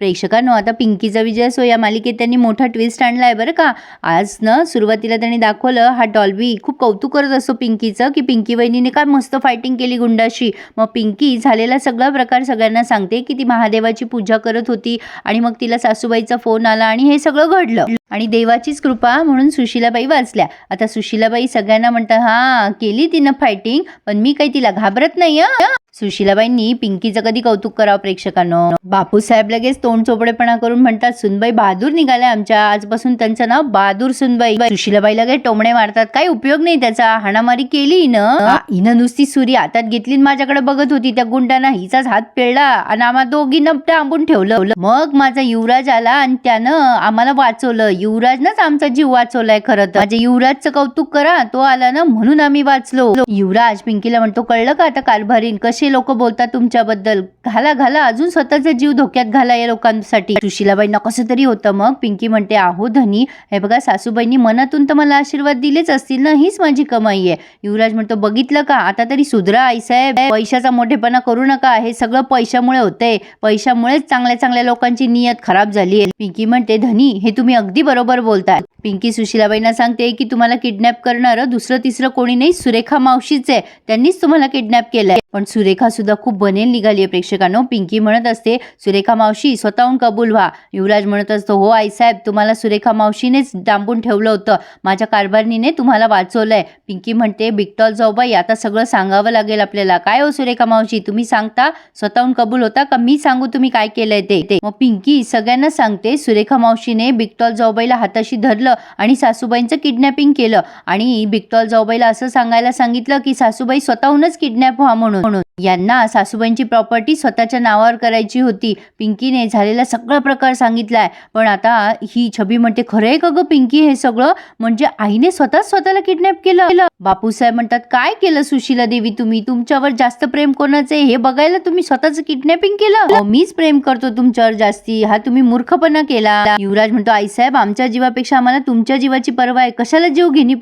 प्रेक्षकांनो आता पिंकीचा विजय असो या मालिकेत त्यांनी मोठा ट्विस्ट आणला आहे बरं का? आज ना सुरुवातीला त्यांनी दाखवलं हा डॉल्बी खूप कौतुक करत असतो पिंकीचं की पिंकी वहिनीने काय मस्त फायटिंग केली गुंडाशी. मग पिंकी झालेला सगळा प्रकार सगळ्यांना सांगते की ती महादेवाची पूजा करत होती आणि मग तिला सासूबाईचा फोन आला आणि हे सगळं घडलं. आणि देवाचीच कृपा म्हणून सुशीलाबाई वाचल्या. आता सुशीलाबाई सगळ्यांना म्हणतात हा केली तिनं फायटिंग पण मी काही तिला घाबरत नाही सुशिलाबाईंनी पिंकीचं कधी कौतुक करावं प्रेक्षकांनो? बापूसाहेब लगेच तोंड चोपडेपणा करून म्हणतात सुनबाई बहादूर निघाल्या आमच्या आजपासून त्यांचं नाव बहादूर सुनबाई. सुशिलाबाई लगेच टोमणे मारतात काही उपयोग नाही त्याचा हाणामारी केली हिनं. हिनं नुसती सुरी हातात घेतली माझ्याकडे बघत होती त्या गुंडाना हिचाच हात पेळला आणि आम्हा दोघींना आंबून ठेवलं. मग माझा युवराज आला आणि त्यानं आम्हाला वाचवलं. युवराजनंच आमचा जीव वाचवलाय खरं तर. माझ्या युवराजचं कौतुक करा तो आला ना म्हणून आम्ही वाचलो. युवराज पिंकीला म्हणतो कळलं का आता कारभारीन? असे लोक बोलतात तुमच्याबद्दल. घाला घाला. अजून स्वतःचा जीव धोक्यात घाला या लोकांसाठी. सुशीलाबाईंना कसं तरी होतं मग? पिंकी म्हणते आहो धनी हे बघा सासूबाईंनी मनातून तर मला आशीर्वाद दिलेच असतील ना? हीच माझी कमाई आहे. युवराज म्हणतो बघितलं का? आता तरी सुधरा आईसाहेब पैशाचा मोठेपणा करू नका. हे सगळं पैशामुळे होतंय. पैशामुळेच चांगल्या चांगल्या लोकांची नियत खराब झाली आहे. पिंकी म्हणते धनी हे तुम्ही अगदी बरोबर बोलताय. पिंकी सुशीलाबाईंना सांगते की तुम्हाला किडनॅप करणारं दुसरं तिसरं कोणी नाही सुरेखा मावशीच आहे. त्यांनीच तुम्हाला किडनॅप केलंय. पण सुरे सुरेखा सुद्धा खूप बनेल निघाली आहे प्रेक्षकांनो. पिंकी म्हणत असते सुरेखा मावशी स्वतःहून कबूल व्हा. युवराज म्हणत असतो हो आईसाहेब तुम्हाला सुरेखा मावशीनेच डांबून ठेवलं होतं. माझ्या कारभारणीने तुम्हाला वाचवलंय. पिंकी म्हणते बिकटॉल जाऊबाई आता सगळं सांगावं लागेल आपल्याला. काय हो सुरेखा मावशी तुम्ही सांगता? स्वतःहून कबूल होता का? मी सांगू तुम्ही काय केलंय ते? ते. मग पिंकी सगळ्यांना सांगते सुरेखा मावशीने बिकटॉल जाऊबाईला हाताशी धरलं आणि सासूबाईंचं किडनॅपिंग केलं आणि बिकटॉल जाऊबाईला असं सांगायला सांगितलं की सासूबाई स्वतःहूनच किडनॅप व्हा म्हणून म्हणून. यांना सासूबाईंची प्रॉपर्टी स्वतःच्या नावावर करायची होती. पिंकीने झालेला सगळा प्रकार सांगितलाय पण आता ही छबी म्हणते खरंय का ग पिंकी हे सगळं? म्हणजे आईने स्वतः स्वतःला किडनॅप केलं? बापूसाहेब म्हणतात काय केलं सुशीला देवी तुम्ही? तुमच्यावर जास्त प्रेम कोणाचं आहे? हे बघायला तुम्ही स्वतःच किडनॅपिंग केलं? मीच प्रेम करतो तुमच्यावर जास्ती. हा तुम्ही मूर्खपणा केला. युवराज म्हणतो आईसाहेब आमच्या जीवापेक्षा आम्हाला तुमच्या जीवाची पर्वा आहे. कशाला जीव घेणी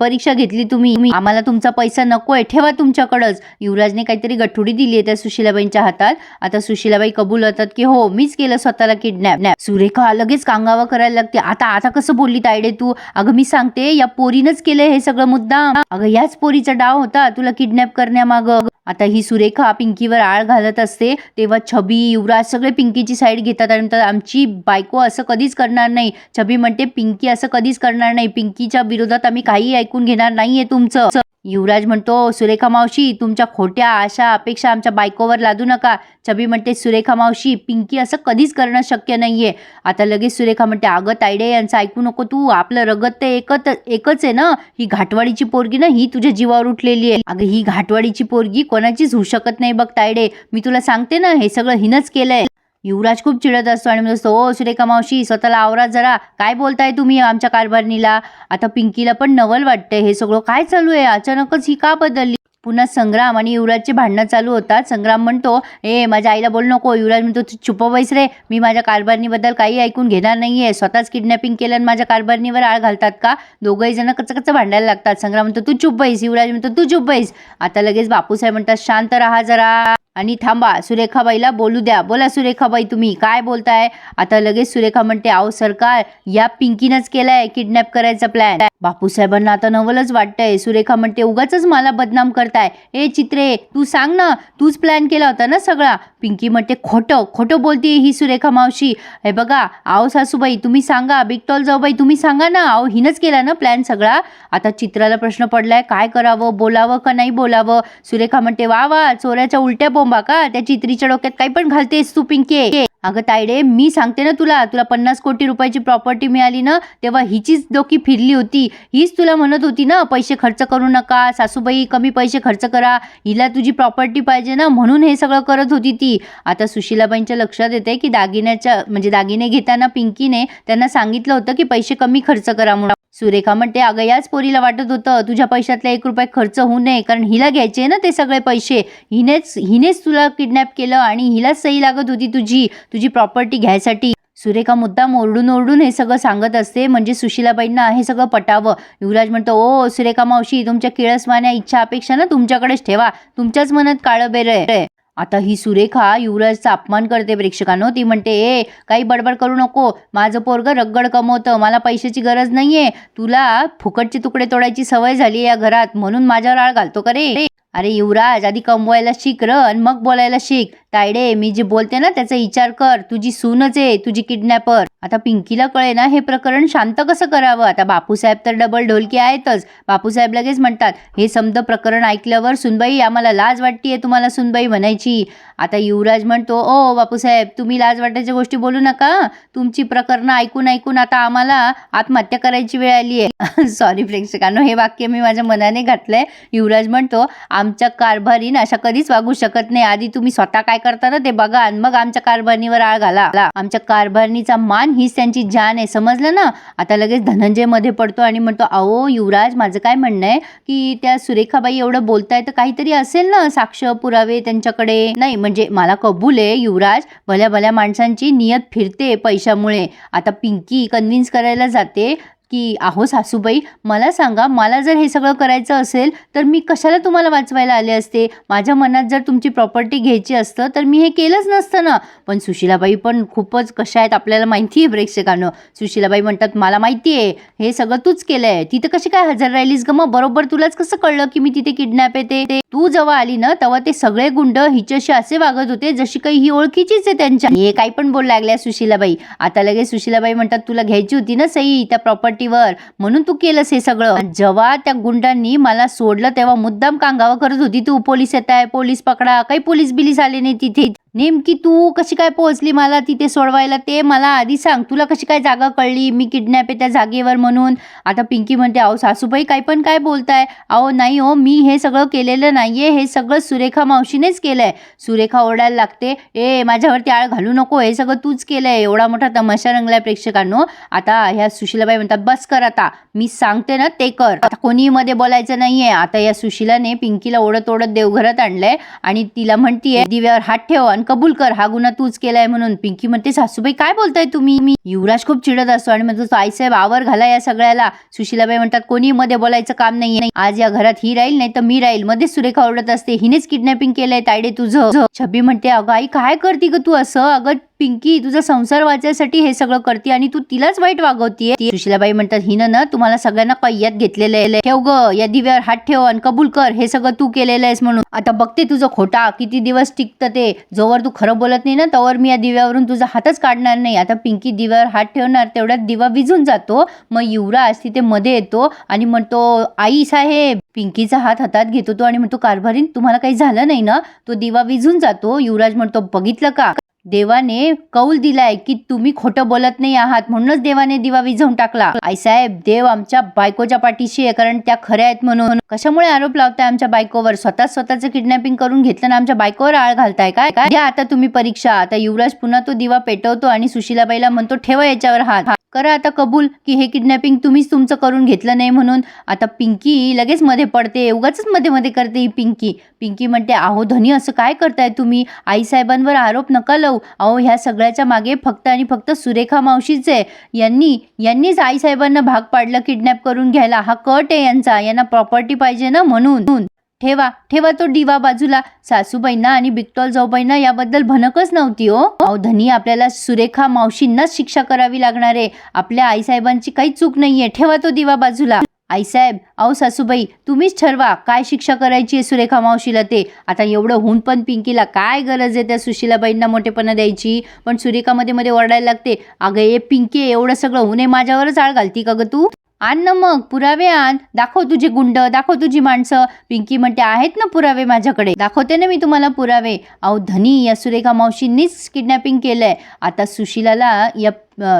परीक्षा घेतली तुम्ही तुम्ही- आम्हाला तुमचा पैसा नकोय. ठेवा तुमच्याकडंच. युवराजने काहीतरी गठुडी दिली आहे त्या सुशीलाबाईंच्या हातात. आता सुशीलाबाई कबूल होतात की हो मीच केलं स्वतःला किडनॅप सुरेखा लगेच कांगावा करायला लागते. आता आता कसं बोलली तायडे तू? अगं मी सांगते या पोरीनच केलंय हे सगळं मुद्दा अगं याच पोरीचा डाव होता तुला किडनॅप करण्यामाग. आता ही सुरेखा पिंकीवर आळ घालत असते तेव्हा छबी युवराज सगळे पिंकीची साईड घेतात आणि म्हणतात आमची बायको असं कधीच करणार नाही. छबी म्हणते पिंकी असं कधीच करणार नाही. पिंकीच्या विरोधात आम्ही काही ऐकून घेणार नाहीये तुमचं. युवराज म्हणतो सुरेखा मावशी तुमच्या खोट्या आशा अपेक्षा आमच्या बायकोवर लादू नका. छबी म्हणते सुरेखा मावशी पिंकी असं कधीच करणं शक्य नाहीये. आता लगेच सुरेखा म्हणते अगं तायडे यांचं ऐकू नको तू. आपलं रगत ते एकच एकच आहे ना. ही घाटवाडीची पोरगी ना ही तुझ्या जीवावर उठलेली आहे. अगं ही घाटवाडीची पोरगी कोणाचीच होऊ शकत नाही बघ तायडे. मी तुला सांगते ना हे सगळं हिनच केलंय. युवराज खूप चिडत असतो आणि म्हणतो ओ सुरेखा मावशी स्वतःला आवरा जरा. काय बोलताय तुम्ही आमच्या कारभारणीला? आता पिंकीला पण नवल वाटतंय. हे सगळं काय चालू आहे? अचानकच ही का बदलली? पुन्हा संग्राम आणि युवराजचे भांडणं चालू होतात. संग्राम म्हणतो ए माझ्या आईला बोल नको. युवराज म्हणतो "तू चुप बैस रे. मी माझ्या कारभारणीबद्दल काही ऐकून घेणार नाहीये. स्वतःच किडनॅपिंग केलं आणि माझ्या कारभारणीवर आळ घालतात का? दोघंही जण कच कच्चं भांडायला लागतात. संग्राम म्हणतो तू चुप बैस. युवराज म्हणतो तू चुप बैस. आता लगेच बापूसाहेब म्हणतात शांत राहा जरा. आणि थांबा सुरेखाबाईला बोलू द्या. बोला सुरेखाबाई तुम्ही काय बोलताय? आता लगेच सुरेखा म्हणते आहो सरकार या पिंकीनंच केलाय किडनॅप करायचा प्लॅन बापूसाहेबांना आता नवलच वाटतंय. सुरेखा म्हणते उगाच मला बदनाम करताय. ए चित्रे तू सांग ना तूच प्लॅन केला होता ना सगळा. पिंकी म्हणते खोटं खोटं बोलते ही सुरेखा मावशी. हे बघा आओ सासूबाई तुम्ही सांगा. बिग टॉल जाऊ बाई तुम्ही सांगा ना. आओ हिनच केला ना प्लॅन सगळा. आता चित्राला प्रश्न पडलाय काय करावं बोलावं का नाही बोलावं? सुरेखा म्हणते वा वा चोऱ्याच्या उलट्या बोंबा का त्या चित्रीच्या डोक्यात काही पण घालतेस तू पिंके. अगं तायडे मी सांगते ना तुला. तुला पन्नास कोटी रुपयाची प्रॉपर्टी मिळाली ना तेव्हा हिचीच डोकी फिरली होती. हीच तुला म्हणत होती ना पैसे खर्च करू नका सासूबाई कमी पैसे खर्च करा. हिला तुझी प्रॉपर्टी पाहिजे ना म्हणून हे सगळं करत होती ती. आता सुशीलाबाईंच्या लक्षात येते की दागिन्याच्या म्हणजे दागिने घेताना पिंकीने त्यांना सांगितलं होतं की पैसे कमी खर्च करा म्हणून. सुरेखा म्हणते अगं याच पोरीला वाटत होतं तुझ्या पैशातला एक रुपये खर्च होऊ नये कारण हिला घ्यायचे ना ते सगळे पैसे. हिनेच हिने तिनेच तुला किडनॅप केलं आणि हिलाच सही लागत होती तुझी तुझी प्रॉपर्टी घ्यायसाठी. सुरेखा मुद्दाम ओरडून ओरडून हे सगळं सांगत असते म्हणजे सुशीलाबाईंना हे सगळं पटावं. युवराज म्हणतो ओ सुरेखा मावशी तुमच्या किळसमान्या इच्छा अपेक्षा ना तुमच्याकडेच ठेवा. तुमच्याच मनात काळं बेर आहे. आता ही सुरेखा युवराजचा अपमान करते प्रेक्षकांनो. ती म्हणते ए काही बडबड करू नको. माझं पोरगं रगड कमवतं. मला पैशाची गरज नाहीये. तुला फुकटचे तुकडे तोडायची सवय झाली या घरात. म्हणून माझ्यावर आळ घालतो का रे? अरे युवराज आधी कमवायला शिक र आणि मग बोलायला शिक. तायडे मी जे बोलते ना त्याचा विचार कर. तुझी सूनच आहे तुझी किडनॅपर. आता पिंकीला कळे ना हे प्रकरण शांत कसं करावं? आता बापूसाहेब तर डबल ढोलकी आहेतच. बापूसाहेब लगेच म्हणतात हे समद प्रकरण ऐकल्यावर सुनबाई आम्हाला लाज वाटतीये तुम्हाला सुनबाई म्हणायची. आता युवराज म्हणतो ओ बापूसाहेब तुम्ही लाज वाटायच्या गोष्टी बोलू नका. तुमची प्रकरणं ऐकून ऐकून आता आम्हाला आत्महत्या करायची वेळ आली आहे. सॉरी प्रेक्षकांनो हे वाक्य मी माझ्या मनाने घातलंय. युवराज म्हणतो आमच्या कारभारीन अशा कधीच वागू शकत नाही. आधी तुम्ही स्वतः काय करता ना ते बघा. आणि मग आमच्या कारभारणीवर आळ घाला. आमच्या कारभारणीचा मान हीच त्यांची जान आहे. समजलं ना? आता लगेच धनंजयमध्ये पडतो आणि म्हणतो अहो युवराज माझं काय म्हणणं आहे की त्या सुरेखाबाई एवढं बोलताय तर काहीतरी असेल ना? साक्ष पुरावे त्यांच्याकडे. नाही म्हणजे मला कबूल आहे युवराज. भल्या भल्या माणसांची नियत फिरते पैशामुळे. आता पिंकी कन्व्हिन्स करायला जाते. की आहो सासूबाई मला सांगा मला जर हे सगळं करायचं असेल तर मी कशाला तुम्हाला वाचवायला आले असते? माझ्या मनात जर तुमची प्रॉपर्टी घ्यायची असतं तर मी हे केलंच नसतं ना. पण सुशिलाबाई पण खूपच कशा आहेत आपल्याला माहिती आहे प्रेक्षकांनो. सुशिलाबाई म्हणतात मला माहिती आहे हे सगळं तूच केलं आहे तिथं कशी काय हजर राहिलीस ग? मग बरोबर तुलाच कसं कळलं की मी तिथे किडनॅप येते ते? तू जेव्हा आली ना तेव्हा ते सगळे गुंड हिच्याशी असे वागत होते जशी काही ही ओळखीचीच आहे त्यांच्या. हे काही पण बोल लागल्या सुशिलाबाई. आता लगेच सुशिलाबाई म्हणतात तुला घ्यायची होती ना सई त्या प्रॉपर्टी पाठीवर. म्हणून तू केलंस हे सगळं. जेव्हा त्या गुंडांनी मला सोडलं तेव्हा मुद्दाम कांगावा करत होती. तू पोलीस येत आहे पोलीस पकडा. काही पोलीस बिलीस आले नाही तिथे. नेमकी तू कशी काय पोहोचली मला तिथे सोडवायला? ते मला आधी सांग. तुला कशी काय जागा कळली? मी किडनॅप आहे त्या जागेवर म्हणून. आता पिंकी म्हणते अहो सासूबाई काय पण काय बोलताय? अहो नाही हो मी हे सगळं केलेलं नाहीये. हे सगळं सुरेखा मावशीनेच केलंय. सुरेखा ओरडायला लागते. ए माझ्यावरती आळ घालू नको. हे सगळं तूच केलंय. एवढा मोठा तमाशा रंगलाय प्रेक्षकांनो. आता ह्या सुशीलाबाई म्हणतात बस कर आता. मी सांगते ना ते कर. आता कोणीही मध्ये बोलायचं नाहीये. आता या सुशीलाने पिंकीला ओढत ओढत देवघरात आणलंय आणि तिला म्हणतीये दिव्यावर हात ठेव आणि कबूल कर हा गुन्हा तूच केलाय म्हणून. पिंकी म्हणते सासूबाई काय बोलताय तुम्ही? मी युवराज खूप चिडत असतो आणि म्हणतो आईसाहेब आवर घाला या सगळ्याला. सुशीलाबाई म्हणतात कोणी मध्ये बोलायचं काम नाहीये आज या घरात ही राहील नाही तर मी राहील. मध्येच सुरेखा ओरडत असते हिनेच किडनॅपिंग केलंय तायडे तुझं. छबी म्हणते अगं आई काय करती ग तू असं? अगं पिंकी तुझा संसार वाचायसाठी हे सगळं करते आणि तू तिलाच वाईट वागवतीये. सुशिलाबाई म्हणतात हिनं ना तुम्हाला सगळ्यांना कैयात घेतलेलं आहे ठेव ग या दिव्यावर हात ठेव आणि कबूल कर. हे सगळं तू केलेलं आहेस म्हणून. आता बघते तुझं खोटा. किती दिवस टिकतं ते. जोवर तू खरं बोलत नाही ना तोवर मी या दिव्यावरून तुझा हातच काढणार नाही. आता पिंकी दिव्यावर हात ठेवणार तेवढ्यात दिवा विझून जातो. मग युवराज तिथे मध्ये येतो आणि म्हणतो आई साहेब. पिंकीचा हात हातात घेतो तो आणि म्हणतो कारभारीन तुम्हाला काही झालं नाही ना? तो दिवा विझून जातो. युवराज म्हणतो बघितलं का? देवाने कौल दिलाय की तुम्ही खोटं बोलत नाही आहात. म्हणूनच देवाने दिवा विझवून टाकला. आईसाहेब देव आमच्या बायकोच्या पाठीशी आहे कारण त्या खऱ्या आहेत म्हणून. कशामुळे आरोप लावताय आमच्या बायकोवर? स्वतः स्वतःचं किडनॅपिंग करून घेतलं ना आमच्या बायकोवर आळ घालताय काय? काय? द्या आता तुम्ही परीक्षा. आता युवराज पुन्हा तो दिवा पेटवतो आणि सुशीलाबाईला म्हणतो ठेवा याच्यावर हात. करा आता कबूल की हे किडनॅपिंग तुम्हीच तुमचं करून घेतलं नाही म्हणून. आता पिंकी लगेच मध्ये पडते. उगाच मध्ये मध्ये करते ही पिंकी. पिंकी म्हणते अहो धनी असं काय करताय तुम्ही? आईसाहेबांवर आरोप नका लावू. अहो ह्या सगळ्याच्या मागे फक्त आणि फक्त सुरेखा मावशीच आहे यांनी यांनीच आईसाहेबांना भाग पाडलं किडनॅप करून घ्यायला. हा कट आहे यांचा. यांना प्रॉपर्टी पाहिजे ना म्हणून. ठेवा ठेवा तो दिवा बाजूला. सासूबाईंना आणि बिकटॉल जाऊबाईंना याबद्दल भनकच नव्हती हो. अहो धनी आपल्याला सुरेखा मावशींनाच शिक्षा करावी लागणार आहे. आपल्या आईसाहेबांची काही चूक नाहीये. ठेवा तो दिवा बाजूला. आईसाहेब अहो सासूबाई तुम्हीच ठरवा काय शिक्षा करायची आहे सुरेखा मावशीला ते. आता एवढं होऊन पण पिंकीला काय गरज आहे त्या सुशीलाबाईंना मोठेपणा द्यायची? पण सुरेखा मध्ये मध्ये ओरडायला लागते अगं ए पिंकी एवढं सगळं होऊन माझ्यावरच आळ घालती का ग तू? आण ना मग पुरावे आण. दाखव तुझे गुंड दाखव तुझी माणसं. पिंकी म्हणते आहेत ना पुरावे माझ्याकडे? दाखवते ना मी तुम्हाला पुरावे. अहो धनी या सुरेखा मावशींनीच किडनॅपिंग केलंय. आता सुशिलाला या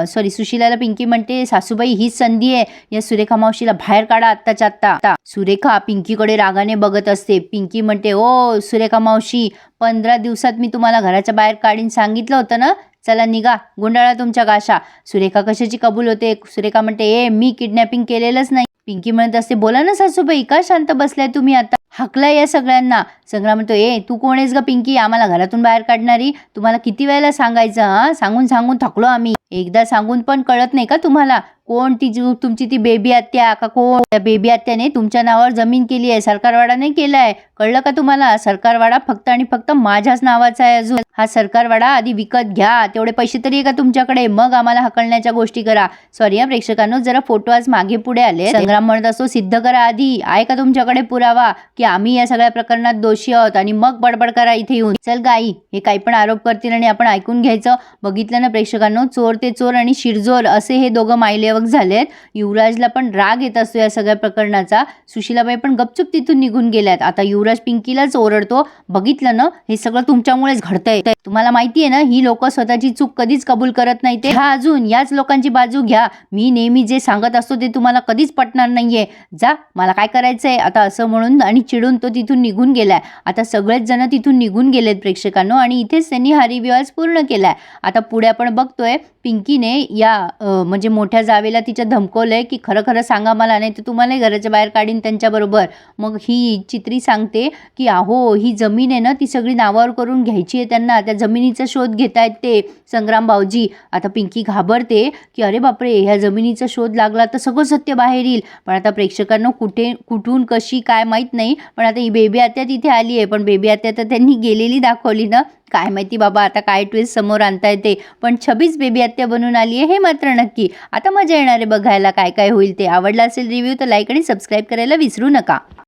सॉरी सुशिलाला पिंकी म्हणते सासूबाई हीच संधी आहे. या सुरेखा मावशीला बाहेर काढा आत्ताच्या आत्ता. सुरेखा पिंकीकडे रागाने बघत असते. पिंकी म्हणते ओ सुरेखा मावशी पंधरा दिवसात मी तुम्हाला घराच्या बाहेर काढीन. सांगितलं होतं ना चला निघा गुंडाळा तुमच्या गाशा. सुरेखा कशाची कबूल होते? सुरेखा म्हणते ए मी किडनॅपिंग केलेलंच नाही. पिंकी म्हणत असते बोला ना सासूबाई का शांत बसलाय तुम्ही आता? हकलाय या सगळ्यांना. संग्राम म्हणतो ए तू कोण आहेस ग पिंकी? आम्हाला घरातून बाहेर काढणारी? तुम्हाला किती वेळेला सांगायचं हा? सांगून सांगून थकलो आम्ही. एकदा सांगून पण कळत नाही का तुम्हाला? कोण ती जी- तुमची ती बेबी आत्या का कोण? त्या बेबी आत्याने तुमच्या नावावर जमीन केली आहे. सरकारवाडा नाही केलाय कळलं का तुम्हाला? सरकारवाडा फक्त आणि फक्त माझ्याच नावाचा आहे अजून. हा सरकारवाडा आधी विकत घ्या. तेवढे पैसे तरी का तुमच्याकडे? मग आम्हाला हकलण्याच्या गोष्टी करा. सॉरी या प्रेक्षकांनो जरा फोटो आज मागे पुढे आले. संग्राम म्हणत असतो सिद्ध करा आधी. आहे का तुमच्याकडे पुरावा? की आम्ही या सगळ्या प्रकरणात दोषी आहोत आणि मग बडबड करा इथे येऊन. चल गाई हे काही पण आरोप करतील आणि आपण ऐकून घ्यायचं. बघितलं ना प्रेक्षकांनो चोर ते चोर आणि शिरजोर असे हे दोघं मायलेवक झालेत. युवराजला पण राग येत असतो या सगळ्या प्रकरणाचा. सुशीलाबाई पण गपचूप तिथून निघून गेल्यात. आता युवराज पिंकीलाच ओरडतो. बघितलं ना? हे सगळं तुमच्यामुळेच घडतंय. तुम्हाला माहितीये ना ही लोक स्वतःची चूक कधीच कबूल करत नाही. ते हा अजून याच लोकांची बाजू घ्या. मी नेहमी जे सांगत असतो ते तुम्हाला कधीच पटणार नाहीये. जा मला काय करायचंय? आता असं म्हणून आणि चिडून तो तिथून निघून गेलाय. आता सगळेच जण तिथून निघून गेलेत प्रेक्षकांनो आणि इथेच त्यांनी हा रिव्ह्यू पूर्ण केलाय. आता पुढे आपण बघतोय पिंकीने या म्हणजे मोठ्या त्यावेळेला तिच्या धमकवलंय की खरं खरं सांगा मला नाही तर तुम्हालाही घराच्या बाहेर काढीन त्यांच्याबरोबर. मग ही चित्री सांगते की अहो ही जमीन आहे ना ती सगळी नावावर करून घ्यायची आहे त्यांना. त्या जमिनीचा शोध घेत आहेत ते. संग्राम भाऊजी आता पिंकी घाबरते की अरे बापरे ह्या जमिनीचा शोध लागला तर सगळं सत्य बाहेर येईल. पण आता प्रेक्षकांना कुठे कुठून कशी काय माहीत नाही. पण आता ही बेबी आत्या तिथे आली आहे. पण बेबी आत्या तर त्यांनी गेलेली दाखवली ना. काय माहिती बाबा आता काय ट्विस्ट समोर आणता येते. पण छबीच बेबी आत्या बनून आली आहे हे मात्र नक्की. आता मजा येणार आहे बघायला काय काय होईल ते. आवडला असेल रिव्ह्यू तर लाईक आणि सबस्क्राईब करायला विसरू नका.